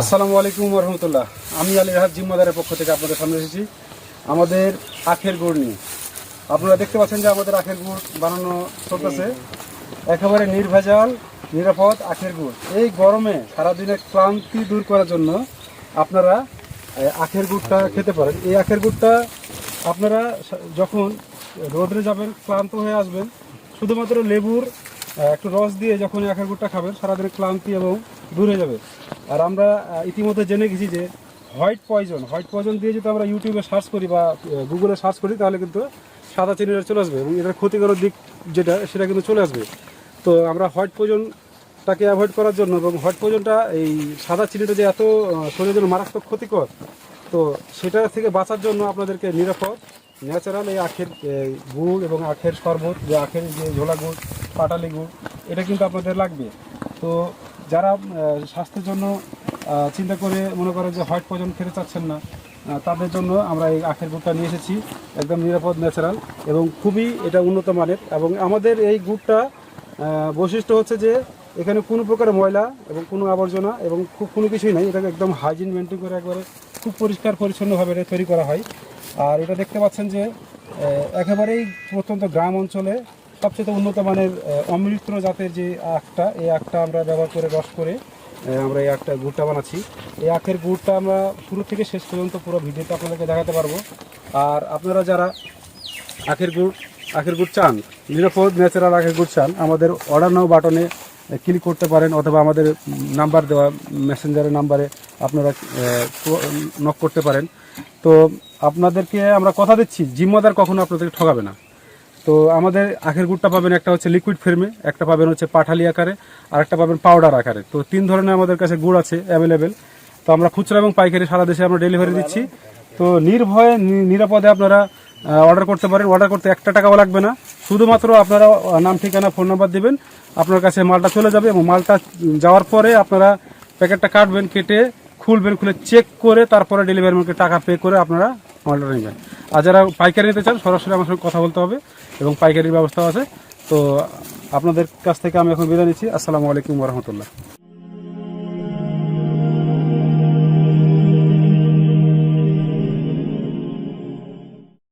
আসসালামু আলাইকুম রহমতুল্লাহ আমি আলী রাহাত জিম্মাদারের পক্ষ থেকে আপনাদের সামনে এসেছি। আমাদের আখের গুড় নিয়ে। আপনারা দেখতে পাচ্ছেন যে আমাদের আখের গুড় বানানো চলতেছে। একেবারে নির্ভেজাল, নিরাপদ আখের গুড়। এই গরমে সারাদিনের ক্লান্তি দূর করার জন্য আপনারা আখের গুড়টা খেতে পারেন। এই আখের গুড়টা আপনারা যখন রোদরে যাবেন, ক্লান্ত হয়ে আসবেন, শুধুমাত্র লেবুর একটু রস দিয়ে যখন আখের গুড়টা খাবেন সারাদিনের ক্লান্তি এবং দূর হয়ে যাবে। আর আমরা ইতিমধ্যে জেনে গেছি যে হোয়াইট পয়জন হোয়াইট পয়জন দিয়ে যদি আমরা ইউটিউবে সার্চ করি বা গুগলে সার্চ করি, তাহলে কিন্তু সাদা চিনিটা চলে আসবে এবং এটার ক্ষতিকর দিক যেটা, সেটা কিন্তু চলে আসবে। তো আমরা হোয়াইট পয়জনটাকে অ্যাভয়েড করার জন্য এবং হোয়াইট পয়জনটা, এই সাদা চিনিটা যে এত শরীরের জন্য মারাত্মক ক্ষতিকর, তো সেটা থেকে বাঁচার জন্য আপনাদেরকে নিরাপদ, ন্যাচারাল এই আখের গুড় এবং আখের শরবত, যে আখের যে ঝোলা গুড়, পাটালি গুড়, এটা কিন্তু আপনাদের লাগবে। তো যারা স্বাস্থ্যের জন্য চিন্তা করে মনে করে যে হোয়াইট পয়জন খেতে চাচ্ছেন না তাদের জন্য আমরা এই আখের গুড়টা নিয়ে এসেছি, একদম নিরাপদ, ন্যাচারাল এবং খুবই এটা উন্নত মানের এবং আমাদের এই গুড়টা বৈশিষ্ট্য হচ্ছে যে এখানে কোনো প্রকার ময়লা এবং কোনো আবর্জনা এবং খুব কোনো কিছুই নাই, এটাকে একদম হাইজিন মেনটেন করে একবারে খুব পরিষ্কার পরিচ্ছন্নভাবে এটা তৈরি করা হয়। আর এটা দেখতে পাচ্ছেন যে একেবারেই প্রত্যন্ত গ্রাম অঞ্চলে সবচেয়ে উন্নত মানের আহ, অমৃত জাতের যে আখটা এই আখটা আমরা ব্যবহার করে রস করে আমরা এই আখটা গুড়টা বানাচ্ছি। এই আখের গুড়টা আমরা শুরু থেকে শেষ পর্যন্ত পুরো ভিডিওটা আপনাদেরকে দেখাতে পারব। আর আপনারা যারা আখের গুড় আখের গুড় চান নিরাপদ ন্যাচারাল আখের গুড় চান আমাদের অর্ডার নাও বাটনে ক্লিক করতে পারেন অথবা আমাদের নাম্বার দেওয়া মেসেঞ্জারের নাম্বারে আপনারা নক করতে পারেন। তো আপনাদেরকে আমরা কথা দিচ্ছি জিম্মাদার কখনো আপনাদেরকে ঠকাবে না। তো আমাদের আখের গুড়টা পাবেন একটা হচ্ছে লিকুইড ফেরমে একটা পাবেন হচ্ছে পাঠালি আকারে, আর একটা পাবেন পাউডার আকারে। তো তিন ধরনের আমাদের কাছে গুড় আছে অ্যাভেলেবেল তো আমরা খুচরা এবং পাইকারি সারা দেশে আমরা ডেলিভারি দিচ্ছি। তো নির্ভয়ে নিরাপদে আপনারা অর্ডার করতে পারেন। অর্ডার করতে একটা টাকাও লাগবে না। শুধুমাত্র আপনারা নাম, ঠিকানা ফোন নাম্বার দেবেন। আপনার কাছে মালটা চলে যাবে এবং মালটা যাওয়ার পরে আপনারা প্যাকেটটা কাটবেন, কেটে খুলবেন, খুলে চেক করে তারপরে ডেলিভারি ম্যানকে টাকা পে করে আপনারা মালটা নেবেন। আর যারা পাইকারি নিতে চান, সরাসরি আমার সঙ্গে কথা বলতে হবে এবং পাইকারির ব্যবস্থা আছে। তো আপনাদের কাছ থেকে আমি এখন বিদায় নিচ্ছি। আসসালামু আলাইকুম রহমতুল্লাহ।